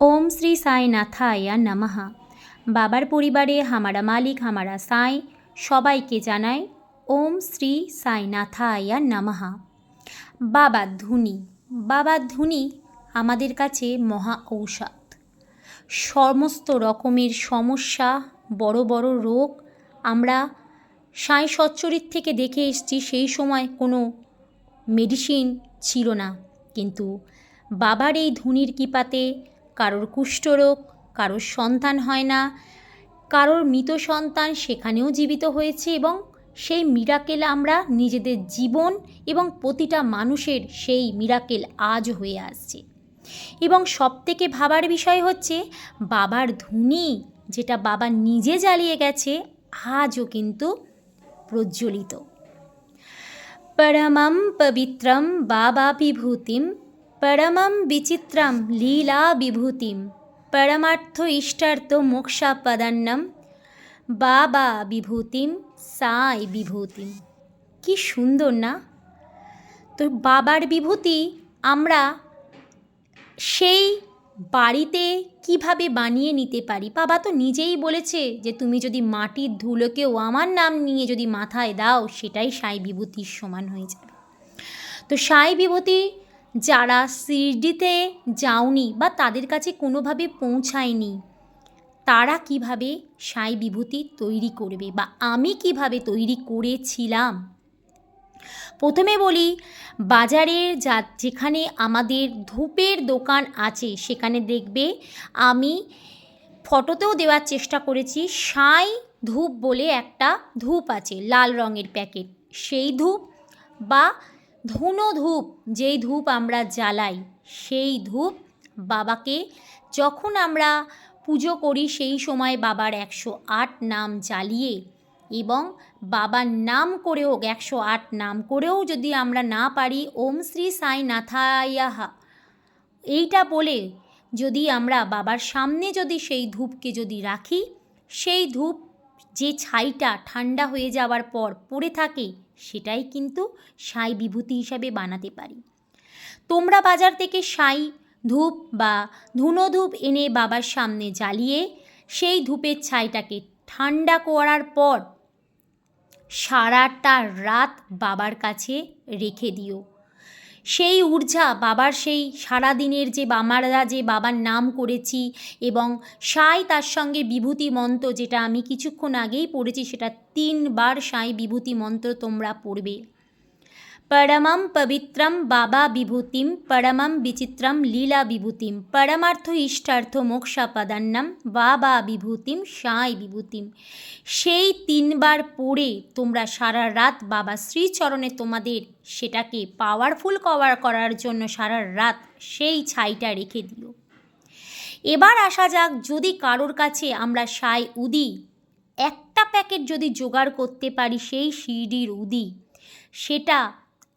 ওম শ্রী সাই নাথায়া নামাহা বাবার পরিবারে হামারা মালিক, হামারা সাই, সবাইকে জানাই ওম শ্রী সাই নাথায়া নামাহা বাবা ধুনি বাবা ধুনি আমাদের কাছে মহা ঔষধ। সমস্ত রকমের সমস্যা, বড় বড় রোগ আমরা সাই সচ্চরিত থেকে দেখে এসছি, সেই সময় কোনো মেডিসিন ছিল না। কিন্তু বাবার এই ধুনির কৃপাতে কারোর কুষ্ঠরোগ, কারোর সন্তান হয় না, কারোর মৃত সন্তান সেখানেও জীবিত হয়েছে এবং সেই মিরাকেল আমরা নিজেদের জীবন এবং প্রতিটা মানুষের সেই মিরাকেল আজ হয়ে আসছে। এবং সবথেকে ভাবার বিষয় হচ্ছে, বাবার ধুনি যেটা বাবা নিজে জ্বালিয়ে গেছে, আজও কিন্তু প্রজ্বলিত। পরমম পবিত্রম বাবা বিভূতিম পরমম বিচিত্রম লীলা বিভূতিম পরমার্থ ইষ্টার্থ মোক্ষাপদান্নম বাবা বিভূতিম সাই বিভূতিম কি সুন্দর না? তো বাবার বিভূতি আমরা সেই বাড়িতে কীভাবে বানিয়ে নিতে পারি? বাবা তো নিজেই বলেছে যে তুমি যদি মাটির ধুলোকেও আমার নাম নিয়ে যদি মাথায় দাও, সেটাই সাই বিভূতির সমান হয়ে যাবে। তো সাই বিভূতি যারা শিরডিতে যাওনি বা তাদের কাছে কোনোভাবে পৌঁছায়নি, তারা কীভাবে সাই বিভূতি তৈরি করবে বা আমি কীভাবে তৈরি করেছিলাম? প্রথমে বলি বাজারের যা, যেখানে আমাদের ধূপের দোকান আছে, সেখানে দেখবে আমি ফটোতেও দেওয়ার চেষ্টা করেছি, সাই ধূপ বলে একটা ধূপ আছে, লাল রঙের প্যাকেট। সেই ধূপ বা ধুনো ধূপ যেই ধূপ আমরা জ্বালাই, সেই ধূপ বাবাকে যখন আমরা পুজো করি, সেই সময় বাবার একশো আট নাম জ্বালিয়ে এবং বাবার নাম করেও, একশো আট নাম করেও যদি আমরা না পারি, ওম শ্রী সাই নাথায়াহা এইটা বলে যদি আমরা বাবার সামনে যদি সেই ধূপকে যদি রাখি, সেই ধূপ যে ছাইটা ঠান্ডা হয়ে যাওয়ার পর পড়ে থাকে, সেটাই কিন্তু সাই বিভূতি হিসাবে বানাতে পারি। তোমরা বাজার থেকে সাই, ধূপ বা ধুনো ধূপ এনে বাবার সামনে জ্বালিয়ে সেই ধূপের ছাইটাকে ঠান্ডা করার পর সারাটা রাত বাবার কাছে রেখে দিও। সেই ঊর্জা বাবার সেই সারাদিনের যে বামারা, যে বাবার নাম করেছি এবং সাই তার সঙ্গে বিভূতি মন্ত্র যেটা আমি কিছুক্ষণ আগেই পড়েছি, সেটা তিনবার সাই বিভূতি মন্ত্র তোমরা পড়বে। পরমম পবিত্রম বাবা বিভূতিম পরমম বিচিত্রম লীলা বিভূতিম পরমার্থ ইষ্টার্থ মোক্ষাপদান্নম বাবা বিভূতিম সাঁই বিভূতিম সেই তিনবার পড়ে তোমরা সারা রাত বাবা শ্রীচরণে তোমাদের সেটাকে পাওয়ারফুল কভার করার জন্য সারা রাত সেই ছাইটা রেখে দিও। এবার আসা যাক, যদি কারোর কাছে আমরা সাই উদি, একটা প্যাকেট যদি জোগাড় করতে পারি সেই শিরডির উদি, সেটা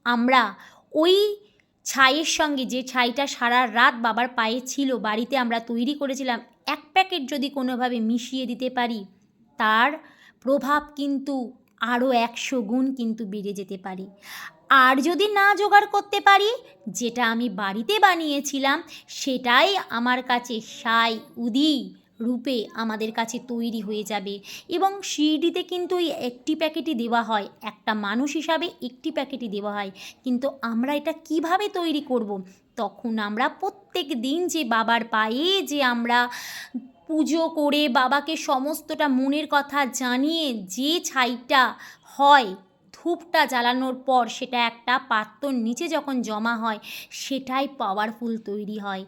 আমরা ওই ছাইয়ের সঙ্গে যে ছাইটা সারা রাত বাবার পায়ে ছিল, বাড়িতে আমরা তৈরি করেছিলাম, এক প্যাকেট যদি কোনোভাবে মিশিয়ে দিতে পারি, তার প্রভাব কিন্তু আরও একশো গুণ কিন্তু বেড়ে যেতে পারে। আর যদি না জোগাড় করতে পারি, যেটা আমি বাড়িতে বানিয়েছিলাম, সেটাই আমার কাছে সাই উদি। রূপে আমাদের কাছে তৈরি হয়ে যাবে। এবং শিরডিতে কিন্তু ওই একটি প্যাকেটই দেওয়া হয়। একটা মানুষ হিসাবে একটি প্যাকেটই দেওয়া হয়। কিন্তু আমরা এটা কীভাবে তৈরি করব। তখন আমরা প্রত্যেক দিন যে বাবার পায়ে যে আমরা পুজো করে বাবাকে সমস্তটা মনের কথা জানিয়ে যে ছাইটা হয়, ধূপটা জ্বালানোর পর সেটা একটা পাত্রর নিচে যখন জমা হয়, সেটাই পাওয়ারফুল তৈরি হয়।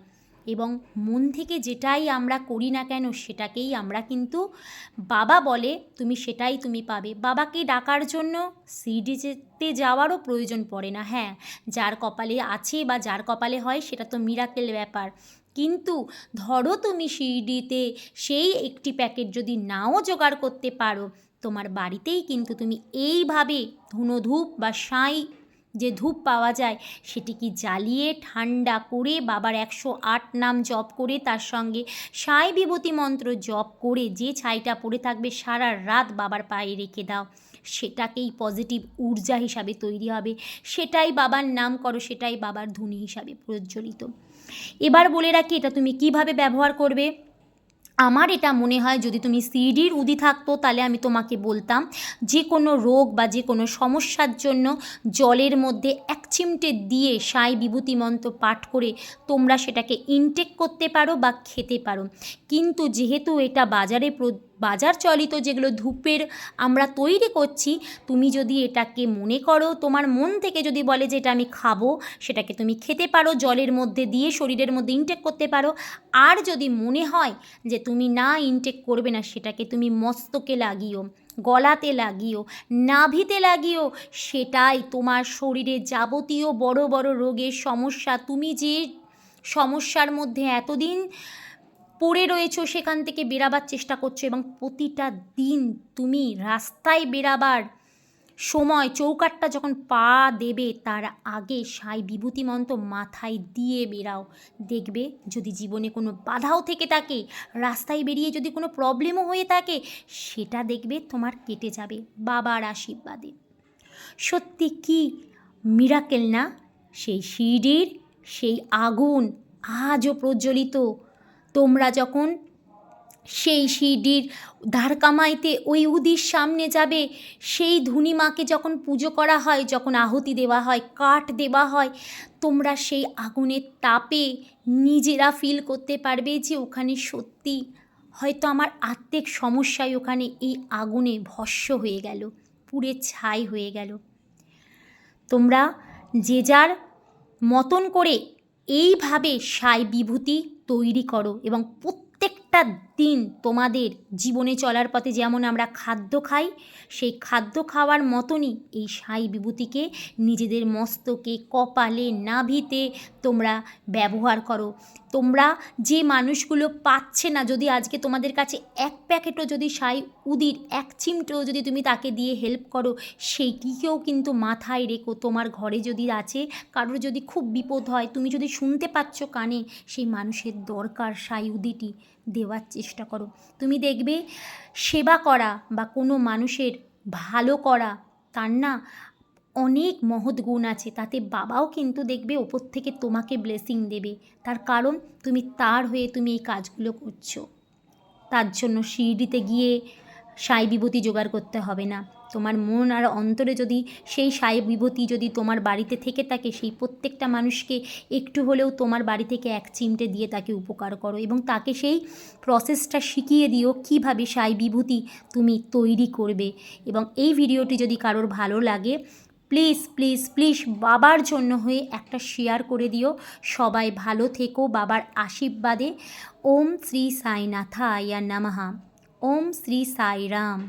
এবং মন থেকে যেটাই আমরা করি না কেন সেটাকেই আমরা কিন্তু বাবা বলে তুমি সেটাই তুমি পাবে। বাবাকে ডাকার জন্য সিডিতে যাওয়ারও প্রয়োজন পড়ে না হ্যাঁ। যার কপালে আছে বা যার কপালে হয় সেটা তো মিরাকেল ব্যাপার। কিন্তু ধরো তুমি শিরডিতে সেই একটি প্যাকেট যদি নাও জোগাড় করতে পারো, তোমার বাড়িতেই কিন্তু তুমি এইভাবে ধুনো ধূপ বা সাঁই যে ধূপ পাওয়া যায় সেটিকে জ্বালিয়ে ঠান্ডা করে বাবার একশো আট নাম জপ করে তার সঙ্গে সাই বিভূতি মন্ত্র জপ করে যে ছাইটা পড়ে থাকবে সারা রাত বাবার পায়ে রেখে দাও। সেটাকেই পজিটিভ ঊর্জা হিসাবে তৈরি হবে। সেটাই বাবার নাম করো, সেটাই বাবার ধুনি হিসাবে প্রজ্বলিত। এবার বলে রাখি, এটা তুমি কীভাবে ব্যবহার করবে? আমার এটা মনে হয় যদি তুমি সিডির উদি থাকতো, তাহলে আমি তোমাকে বলতাম যে কোনো রোগ বা যে কোনো সমস্যার জন্য জলের মধ্যে এক চিমটে দিয়ে সাই বিভূতি মন্ত্র পাঠ করে তোমরা সেটাকে ইনটেক করতে পারো বা খেতে পারো। কিন্তু যেহেতু এটা বাজারে বাজার চলিত যেগুলো ধূপের আমরা তৈরি করছি, তুমি যদি এটাকে মনে করো, তোমার মন থেকে যদি বলে যে এটা আমি খাব, সেটাকে তুমি খেতে পারো, জলের মধ্যে দিয়ে শরীরের মধ্যে ইনটেক করতে পারো। আর যদি মনে হয় যে তুমি না ইনটেক করবে না, সেটাকে তুমি মস্তকে লাগিও, গলাতে লাগিও, নাভিতে লাগিও, সেটাই তোমার শরীরে যাবতীয় বড় বড় রোগের সমস্যা। তুমি যে সমস্যার মধ্যে এতদিন পড়ে রয়েছো, সেখান থেকে বেরাবার চেষ্টা করছ এবং প্রতিটা দিন তুমি রাস্তায় বেরাবার সময়, চৌকাটটা যখন পা দেবে, তার আগে সাই বিভূতি মন্ত্র মাথায় দিয়ে বেরাও। দেখবে যদি জীবনে কোনো বাধাও থেকে থাকে, রাস্তায় বেরিয়ে যদি কোনো প্রবলেমও হয়ে থাকে, সেটা দেখবে তোমার কেটে যাবে বাবার আশীর্বাদে। সত্যি কি মিরাকেল না? সেই সিঁড়ির, সেই আগুন আজও প্রজ্বলিত। তোমরা যখন সেই শিডির ধার কামাইতে ওই উদির সামনে যাবে, সেই ধুনিমাকে যখন পুজো করা হয়, যখন আহুতি দেওয়া হয়, কাঠ দেওয়া হয়, তোমরা সেই আগুনের তাপে নিজেরা ফিল করতে পারবে যে ওখানে সত্যি হয়তো আমার আত্মিক সমস্যায় ওখানে এই আগুনে ভস্য হয়ে গেল, পুড়ে ছাই হয়ে গেল। তোমরা যে যার মতন করে এইভাবে সাই বিভূতি তৈরি করো এবং প্রত্যেকটা দিন তোমাদের জীবনে চলার পথে যেমন আমরা খাদ্য খাই, সেই খাদ্য খাওয়ার মতনই এই সাই বিভূতিকে নিজেদের মস্তকে, কপালে, নাভিতে তোমরা ব্যবহার করো। তোমরা যে মানুষগুলো পাচ্ছে না, যদি আজকে তোমাদের কাছে এক প্যাকেটও যদি সাই উদির, এক চিমটেও যদি তুমি তাকে দিয়ে হেল্প করো, সেইটিকেও কিন্তু মাথায় রেখো। তোমার ঘরে যদি আছে, কারোর যদি খুব বিপদ হয়, তুমি যদি শুনতে পাচ্ছ কানে, সেই মানুষের দরকার সাই উদিটি। দেওয়ার চেষ্টা করো। তুমি দেখবে সেবা করা বা কোনো মানুষের ভালো করা, তার না অনেক মহৎ গুণ আছে। তাতে বাবাও কিন্তু দেখবে ওপর থেকে তোমাকে ব্লেসিং দেবে। তার কারণ তুমি তার হয়ে তুমি এই কাজগুলো করছ। তার জন্য সিঁড়িতে গিয়ে সাই বিভূতি জোগাড় করতে হবে না। তোমার মন আর অন্তরে যদি সেই সাই বিভূতি যদি তোমার বাড়িতে থেকে থাকে, সেই প্রত্যেকটা মানুষকে একটু হলেও তোমার বাড়ি থেকে এক চিমটে দিয়ে তাকে উপকার করো এবং তাকে সেই প্রসেসটা শিখিয়ে দিও কীভাবে সাই বিভূতি তুমি তৈরি করবে। এবং এই ভিডিওটি যদি কারোর ভালো লাগে প্লিজ প্লিজ প্লিজ বাবার জন্য হয়ে একটা শেয়ার করে দিও। সবাই ভালো থেকো। বাবার আশীর্বাদে। ওম শ্রী সাইনাথা আয়া নমঃ। ওম শ্রী সাই রাম